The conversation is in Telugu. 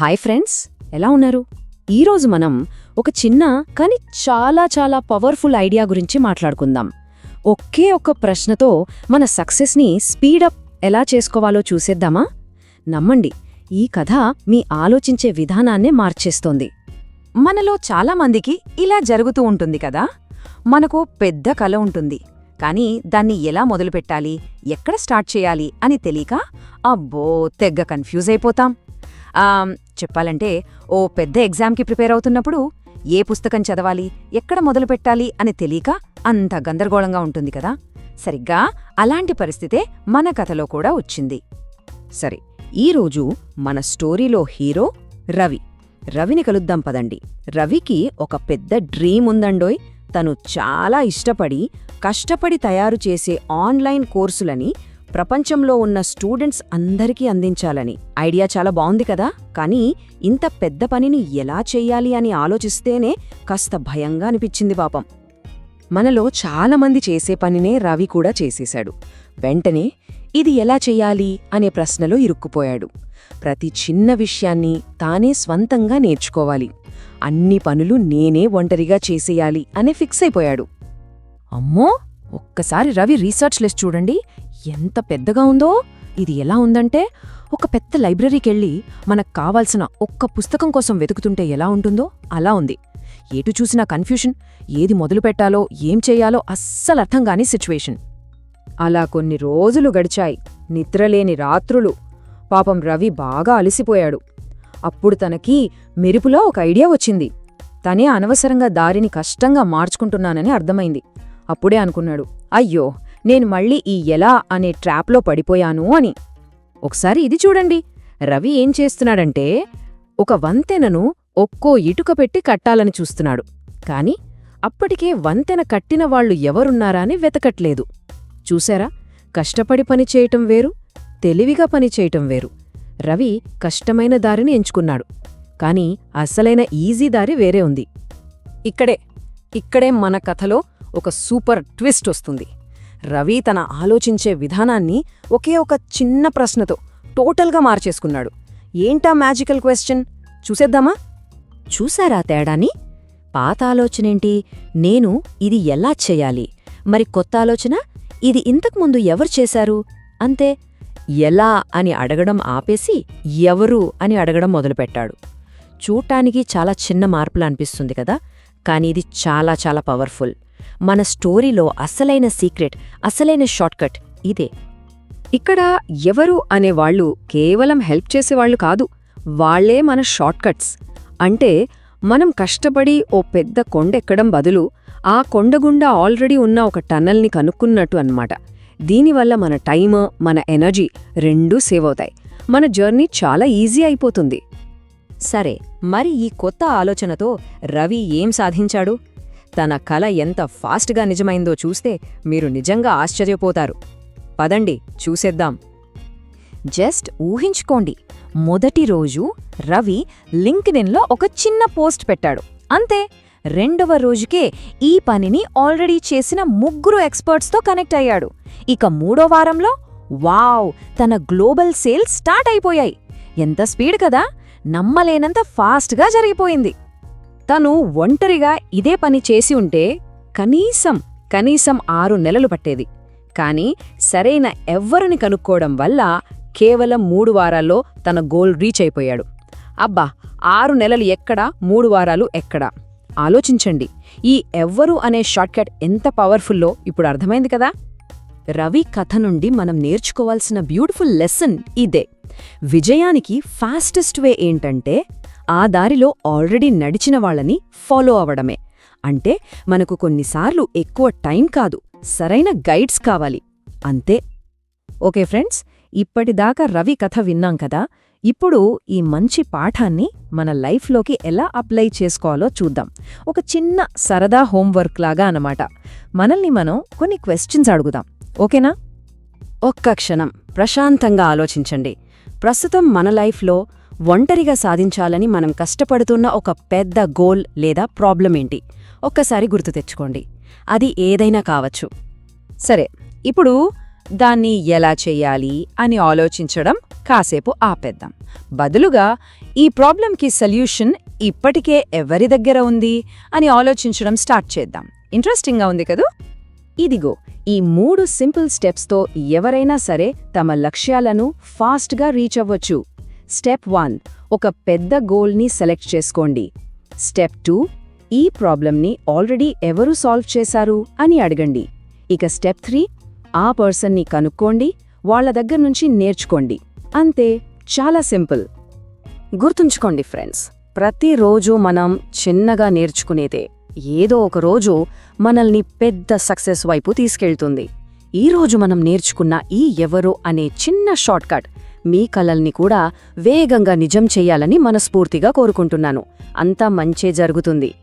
హాయ్ ఫ్రెండ్స్ ఎలా ఉన్నారు? ఈరోజు మనం ఒక చిన్న కానీ చాలా చాలా పవర్ఫుల్ ఐడియా గురించి మాట్లాడుకుందాం. ఒకే ఒక్క ప్రశ్నతో మన సక్సెస్ని స్పీడప్ ఎలా చేసుకోవాలో చూసేద్దామా? నమ్మండి ఈ కథ మీ ఆలోచించే విధానాన్నే మార్చేస్తోంది. మనలో చాలామందికి ఇలా జరుగుతూ ఉంటుంది కదా? మనకు పెద్ద కల ఉంటుంది. కానీ దాన్ని ఎలా మొదలుపెట్టాలి? ఎక్కడ స్టార్ట్ చేయాలి అని తెలియక అబ్బో తెగ్గ కన్ఫ్యూజ్ అయిపోతాం. చెప్పాలంటే ఓ పెద్ద ఎగ్జామ్కి ప్రిపేర్ అవుతున్నప్పుడు ఏ పుస్తకం చదవాలి ఎక్కడ మొదలుపెట్టాలి అని తెలియక అంత గందరగోళంగా ఉంటుంది కదా. సరిగ్గా అలాంటి పరిస్థితే మన కథలో కూడా వచ్చింది. సరే ఈరోజు మన స్టోరీలో హీరో రవి. రవిని కలుద్దాం పదండి. రవికి ఒక పెద్ద డ్రీమ్ ఉందండోయ్. తను చాలా ఇష్టపడి కష్టపడి తయారు చేసే ఆన్లైన్ కోర్సులని ప్రపంచంలో ఉన్న స్టూడెంట్స్ అందరికీ అందించాలని. ఐడియా చాలా బాగుంది కదా? కానీ ఇంత పెద్ద పనిని ఎలా చెయ్యాలి అని ఆలోచిస్తేనే కాస్త భయంగా అనిపించింది పాపం. మనలో చాలామంది చేసే పనినే రవి కూడా చేసేశాడు. వెంటనే ఇది ఎలా చెయ్యాలి అనే ప్రశ్నలో ఇరుక్కుపోయాడు. ప్రతి చిన్న విషయాన్ని తానే స్వంతంగా నేర్చుకోవాలి. అన్ని పనులు నేనే ఒంటరిగా చేసేయాలి అనే ఫిక్స్ అయిపోయాడు. అమ్మో! ఒక్కసారి రవి రీసెర్చ్ లిస్ట్ చూడండి. ఎంత పెద్దగా ఉందో? ఇది ఎలా ఉందంటే ఒక పెద్ద లైబ్రరీకెళ్ళి మనకు కావాల్సిన ఒక్క పుస్తకం కోసం వెతుకుతుంటే ఎలా ఉంటుందో అలా ఉంది. ఎటు చూసినా కన్ఫ్యూషన్ ఏది మొదలు పెట్టాలో ఏం చేయాలో అస్సలు అర్థం కాని సిచ్యువేషన్. అలా కొన్ని రోజులు గడిచాయి. నిద్రలేని రాత్రులు. పాపం రవి బాగా అలసిపోయాడు. అప్పుడు తనకి మెరుపులో ఒక ఐడియా వచ్చింది. తనే అనవసరంగా దారిని కష్టంగా మార్చుకుంటున్నానని అర్థమైంది. అప్పుడే అనుకున్నాడు అయ్యో నేను మళ్ళీ ఈ ఎలా అనే ట్రాప్లో పడిపోయాను అని. ఒకసారి ఇది చూడండి. రవి ఏం చేస్తున్నాడంటే ఒక వంతెనను ఒక్కో ఇటుక పెట్టి కట్టాలని చూస్తున్నాడు. కాని అప్పటికే వంతెన కట్టిన వాళ్ళు ఎవరున్నారా అని వెతకట్లేదు. చూశారా? కష్టపడి పనిచేయటం వేరు తెలివిగా పనిచేయటం వేరు. రవి కష్టమైన దారిని ఎంచుకున్నాడు. కాని అసలైన ఈజీ దారి వేరే ఉంది. ఇక్కడే ఇక్కడే మన కథలో ఒక సూపర్ ట్విస్ట్ వస్తుంది. రవి తన ఆలోచించే విధానాన్ని ఒకే ఒక చిన్న ప్రశ్నతో టోటల్గా మార్చేసుకున్నాడు. ఏంటా మ్యాజికల్ క్వశ్చన్ చూసేద్దామా? చూసారా తేడాని? పాత ఆలోచనేంటి నేను ఇది ఎలా చెయ్యాలి మరి కొత్త ఆలోచన? ఇది ఇంతకుముందు ఎవరు చేశారు? అంతే. ఎలా అని అడగడం ఆపేసి ఎవరు అని అడగడం మొదలుపెట్టాడు. చూడటానికి చాలా చిన్న మార్పులు అనిపిస్తుంది కదా? కానీ ఇది చాలా చాలా పవర్ఫుల్. మన స్టోరీలో అసలైన సీక్రెట్ అసలైన షార్ట్కట్ ఇదే. ఇక్కడ ఎవరు అనేవాళ్ళు కేవలం హెల్ప్ చేసేవాళ్ళు కాదు వాళ్ళే మన షార్ట్కట్స్. అంటే మనం కష్టపడి ఓ పెద్ద కొండెక్కడం బదులు ఆ కొండగుండా ఆల్రెడీ ఉన్న ఒక టన్నల్ని కనుక్కున్నట్టు అన్నమాట. దీనివల్ల మన టైమ్ మన ఎనర్జీ రెండూ సేవ్ అవుతాయి. మన జర్నీ చాలా ఈజీ అయిపోతుంది. సరే మరి ఈ కొత్త ఆలోచనతో రవి ఏం సాధించాడు? తన కల ఎంత ఫాస్ట్గా నిజమైందో చూస్తే మీరు నిజంగా ఆశ్చర్యపోతారు. పదండి చూసేద్దాం. జస్ట్ ఊహించుకోండి మొదటి రోజు రవి లింక్డ్ఇన్లో ఒక చిన్న పోస్ట్ పెట్టాడు. అంతే రెండవ రోజుకే ఈ పనిని ఆల్రెడీ చేసిన ముగ్గురు ఎక్స్పర్ట్స్తో కనెక్ట్ అయ్యాడు. ఇక మూడో వారంలో వావ్ తన గ్లోబల్ సేల్స్ స్టార్ట్ అయిపోయాయి. ఎంత స్పీడ్ కదా! నమ్మలేనంత ఫాస్ట్గా జరిగిపోయింది. తను ఒంటరిగా ఇదే పని చేసి ఉంటే కనీసం కనీసం ఆరు నెలలు పట్టేది. కాని సరైన ఎవ్వరిని కనుక్కోవడం వల్ల కేవలం మూడు వారాల్లో తన గోల్ రీచ్ అయిపోయాడు. అబ్బా ఆరు నెలలు ఎక్కడా మూడు వారాలు ఎక్కడా? ఆలోచించండి. ఈ ఎవ్వరు అనే షార్ట్కట్ ఎంత పవర్ఫుల్లో ఇప్పుడు అర్థమైంది కదా? రవి కథ నుండి మనం నేర్చుకోవాల్సిన బ్యూటిఫుల్ లెసన్ ఇదే. విజయానికి ఫాస్టెస్ట్ వే ఏంటంటే ఆ దారిలో ఆల్రెడీ నడిచిన వాళ్ళని ఫాలో అవడమే అంటే మనకు కొన్నిసార్లు ఎక్కువ టైం కాదు సరైన గైడ్స్ కావాలి. అంతే. ఓకే ఫ్రెండ్స్ ఇప్పటిదాకా రవి కథ విన్నాం కదా? ఇప్పుడు ఈ మంచి పాఠాన్ని మన లైఫ్లోకి ఎలా అప్లై చేసుకోవాలో చూద్దాం. ఒక చిన్న సరదా హోంవర్క్ లాగా అనమాట మనల్ని మనం కొన్ని క్వశ్చన్స్ అడుగుదాం. ఓకేనా? ఒక్క క్షణం. ప్రశాంతంగా ఆలోచించండి. ప్రస్తుతం మన లైఫ్లో ఒంటరిగా సాధించాలని మనం కష్టపడుతున్న ఒక పెద్ద గోల్ లేదా ప్రాబ్లం ఏంటి? ఒక్కసారి గుర్తు తెచ్చుకోండి. అది ఏదైనా కావచ్చు. సరే ఇప్పుడు దాన్ని ఎలా చెయ్యాలి అని ఆలోచించడం కాసేపు ఆపేద్దాం. బదులుగా ఈ ప్రాబ్లంకి సొల్యూషన్ ఇప్పటికే ఎవరి దగ్గర ఉంది అని ఆలోచించడం స్టార్ట్ చేద్దాం. ఇంట్రెస్టింగ్గా ఉంది కదూ? ఇదిగో ఈ మూడు సింపుల్ స్టెప్స్తో ఎవరైనా సరే తమ లక్ష్యాలను ఫాస్ట్గా రీచ్ అవ్వచ్చు. స్టెప్ వన్ ఒక పెద్ద గోల్ని సెలెక్ట్ చేసుకోండి. స్టెప్ టూ ఈ ప్రాబ్లంని ఆల్రెడీ ఎవరు సాల్వ్ చేశారు అని అడగండి. ఇక స్టెప్ త్రీ ఆ పర్సన్ని కనుక్కోండి వాళ్ళ దగ్గర నుంచి నేర్చుకోండి. అంతే చాలా సింపుల్. గుర్తుంచుకోండి ఫ్రెండ్స్ ప్రతిరోజు మనం చిన్నగా నేర్చుకునేదే. ఏదో ఒకరోజు మనల్ని పెద్ద సక్సెస్ వైపు తీసుకెళ్తుంది. ఈరోజు మనం నేర్చుకున్న ఈ ఎవరు అనే చిన్న షార్ట్కట్ మీ కలల్ని కూడా వేగంగా నిజం చెయ్యాలని మనస్ఫూర్తిగా కోరుకుంటున్నాను. అంతా మంచే జరుగుతుంది.